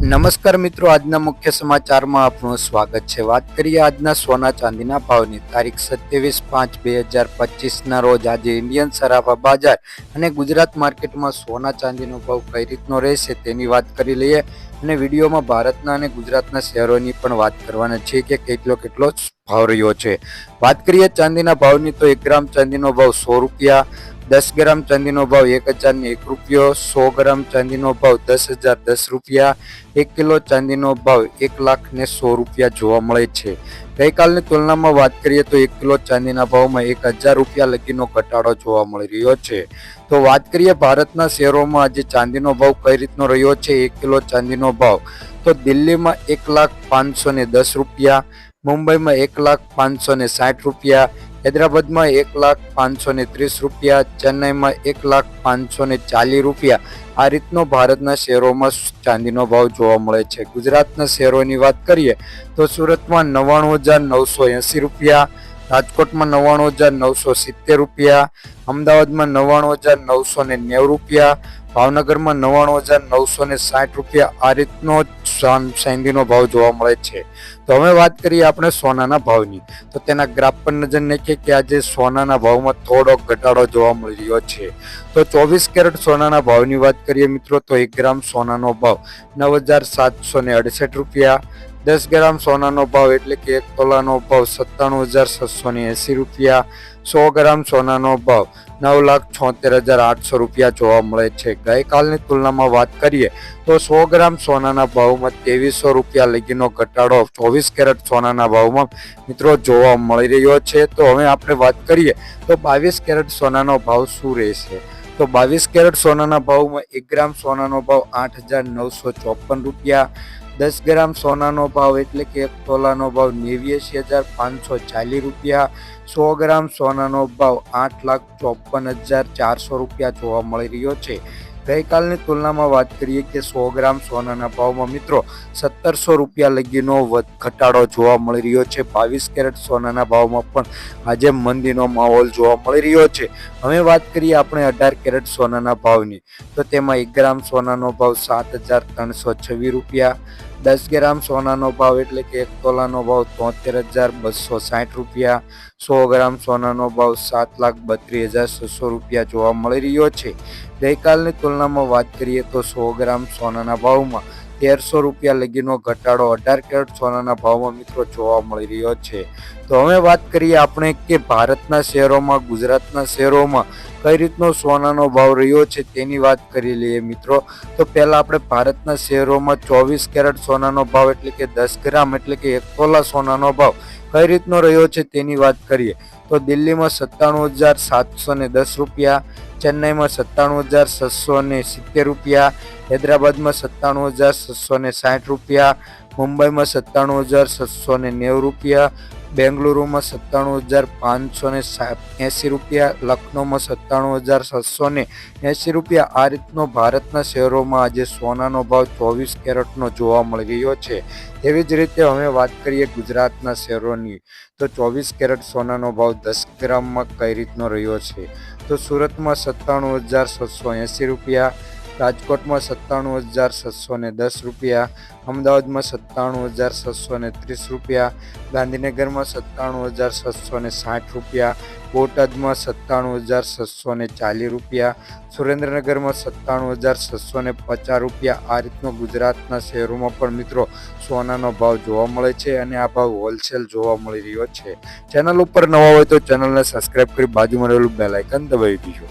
નમસ્કાર મિત્રો, આજના મુખ્ય સમાચારમાં આપનું સ્વાગત છે. વાત કરીએ આજના સોના ચાંદીના ભાવની. તારીખ સત્યાવીસ પાંચ બે હજાર પચીસના રોજ આજે ઇન્ડિયન સરાફા બજાર અને ગુજરાત માર્કેટમાં સોના ચાંદીનો ભાવ કઈ રીતનો રહેશે તેની વાત કરી લઈએ અને વિડીયોમાં ભારતના અને ગુજરાતના શહેરોની પણ વાત કરવાના છે કે કેટલો કેટલો ભાવ રહ્યો છે. વાત કરીએ ચાંદીના ભાવની તો એક ગ્રામ ચાંદીનો ભાવ સો રૂપિયા દસ ગ્રામ ચાંદીનો ભાવ એક હજારને એક રૂપિયો, સો ગ્રામ ચાંદીનો ભાવ દસ હજાર દસ રૂપિયા, એક કિલો ચાંદીનો ભાવ એક લાખ ને સો રૂપિયા જોવા મળે છે. ગઈકાલની તુલનામાં વાત કરીએ તો એક કિલો ચાંદીના ભાવમાં એક હજાર રૂપિયા લગીનો ઘટાડો જોવા મળી રહ્યો છે. તો વાત કરીએ ભારતના શહેરોમાં આજે ચાંદીનો ભાવ કઈ રીતનો રહ્યો છે? એક કિલો ચાંદીનો ભાવ તો દિલ્હીમાં એક લાખ પાંચસો ને દસ રૂપિયા, મુંબઈમાં એક લાખ પાંચસો ને સાઠ રૂપિયા હૈદરાબાદમાં એક લાખ પાંચસો ને ત્રીસ રૂપિયા, ચેન્નાઈમાં એક લાખ પાંચસો ને ચાલીસ રૂપિયા. આ રીતનો ભારતના શહેરોમાં ચાંદીનો ભાવ જોવા મળે છે. ગુજરાતના શહેરોની વાત કરીએ તો સુરતમાં નવ્વાણું હજાર નવસો એંસી રૂપિયા, રાજકોટમાં નવ્વાણું હજાર નવસો સિત્તેર રૂપિયા, અમદાવાદમાં નવ્વાણું હજાર નવસો ને નેવું રૂપિયા, ભાવનગરમાં નવ્વાણું હજાર નવસો ને સાઠ રૂપિયા. આ રીતનો ચાંદ- ચાંદીનો ભાવ જોવા મળે છે. તો હવે વાત કરીએ આપણે સોનાના ભાવની. તો તેના ગ્રાફ પર નજર નાખીએ કે આજે સોનાના ભાવમાં થોડો ઘટાડો જોવા મળી રહ્યો છે. તો ચોવીસ કેરેટ સોનાના ભાવની વાત કરીએ મિત્રો, તો એક ગ્રામ સોનાનો ભાવ નવ હજાર સાતસો અડસઠ રૂપિયા. દસ ગ્રામ સોનાનો ભાવ એટલે કે એક તોલાનો ભાવ સત્તાણું હજાર છસો એંસી રૂપિયા. સો ગ્રામ સોનાનો ભાવ નવ લાખ છોતેર હજાર આઠસો રૂપિયા જોવા મળે છે. ગઈકાલની તુલનામાં વાત કરીએ તો સો ગ્રામ સોનાના ભાવમાં ત્રેવીસો રૂપિયા લગીનો ઘટાડો ચોવીસ કેરેટ સોનાના ભાવમાં મિત્રો જોવા મળી રહ્યો છે. તો હવે આપણે વાત કરીએ તો બાવીસ કેરેટ સોનાનો ભાવ શું રહેશે? તો બાવીસ કેરેટ સોનાના ભાવમાં એક ગ્રામ સોનાનો ભાવ આઠ હજાર નવસો ચોપન રૂપિયા, દસ ગ્રામ સોનાનો ભાવ એટલે કે એક તોલાનો ભાવ નેવ્યાસી હજાર પાંચસો ચાલીસ રૂપિયા, સો ગ્રામ સોનાનો ભાવ આઠ લાખ ચોપન હજાર ચારસો રૂપિયા જોવા મળી રહ્યો છે. ગઈકાલની તુલનામાં વાત કરીએ કે સો ગ્રામ સોનાના ભાવમાં મિત્રો સત્તરસો રૂપિયા લગીનો ઘટાડો જોવા મળી રહ્યો છે. બાવીસ કેરેટ સોનાના ભાવમાં પણ આજે મંદીનો માહોલ જોવા મળી રહ્યો છે. હવે વાત કરીએ આપણે અઢાર કેરેટ સોનાના ભાવની. તો તેમાં એક ગ્રામ સોનાનો ભાવ સાત હજાર ત્રણસો છવ્વીસ રૂપિયા દસ ગ્રામ સોનાનો ભાવ એટલે કે એક તોલાનો ભાવ તોતેર હજાર બસો સાઠ રૂપિયા, સો ગ્રામ સોનાનો ભાવ સાત લાખ બત્રીસ હજાર છસો રૂપિયા જોવા મળી રહ્યો છે. ગઈકાલની તુલનામાં વાત કરીએ તો સો ગ્રામ સોનાના ભાવમાં તેરસો રૂપિયા લગીનો ઘટાડો અઢાર કેરેટ સોનાના ભાવમાં મિત્રો જોવા મળી રહ્યો છે. તો હવે વાત કરીએ આપણે કે ભારતના શહેરોમાં, ગુજરાતના શહેરોમાં કઈ રીતનો સોનાનો ભાવ રહ્યો છે તેની વાત કરી લઈએ મિત્રો. તો પહેલા આપણે ભારતના શહેરોમાં ચોવીસ કેરેટ સોનાનો ભાવ એટલે કે દસ ગ્રામ એટલે કે એક તોલા સોનાનો ભાવ કઈ રીતનો રહ્યો છે તેની વાત કરીએ. તો દિલ્હીમાં સત્તાણું હજાર સાતસો ને દસ રૂપિયા ચેન્નાઈમાં સત્તાણું હજાર છસો ને સિત્તેર રૂપિયા, હૈદરાબાદમાં સત્તાણું હજાર છસો ને સાઠ રૂપિયા, મુંબઈમાં સત્તાણું હજાર છસો ને નેવું રૂપિયા, બેંગલુરુમાં સત્તાણું હજાર પાંચસો ને એંસી રૂપિયા, લખનૌમાં સત્તાણું હજાર છસો ને એંસી રૂપિયા. આ રીતનો ભારતના શહેરોમાં આજે સોનાનો ભાવ ચોવીસ કેરેટનો જોવા મળી રહ્યો છે. તેવી જ રીતે હવે વાત કરીએ ગુજરાતના શહેરોની, તો ચોવીસ કેરેટ સોનાનો ભાવ દસ ગ્રામમાં કઈ રીતનો રહ્યો છે? તો સુરતમાં સત્તાણું હજાર છસો એંસી રૂપિયા રાજકોટમાં સત્તાણું હજાર છસો ને દસ રૂપિયા, અમદાવાદમાં સત્તાણું હજાર છસો ને ત્રીસ રૂપિયા, ગાંધીનગરમાં સત્તાણું હજાર છસો ને સાઠ રૂપિયા, બોટાદમાં સત્તાણું હજાર છસો ને ચાલીસ રૂપિયા, સુરેન્દ્રનગરમાં સત્તાણું હજાર છસો ને પચાસ રૂપિયા. આ રીતનો ગુજરાતના શહેરોમાં પણ મિત્રો સોનાનો ભાવ જોવા મળે છે અને આ ભાવ હોલસેલ જોવા મળી રહ્યો છે. ચેનલ ઉપર નવા હોય તો ચેનલને સબસ્ક્રાઇબ કરી બાજુમાં રહેલું બેલાયકન આઇકન દબાવી દીજો.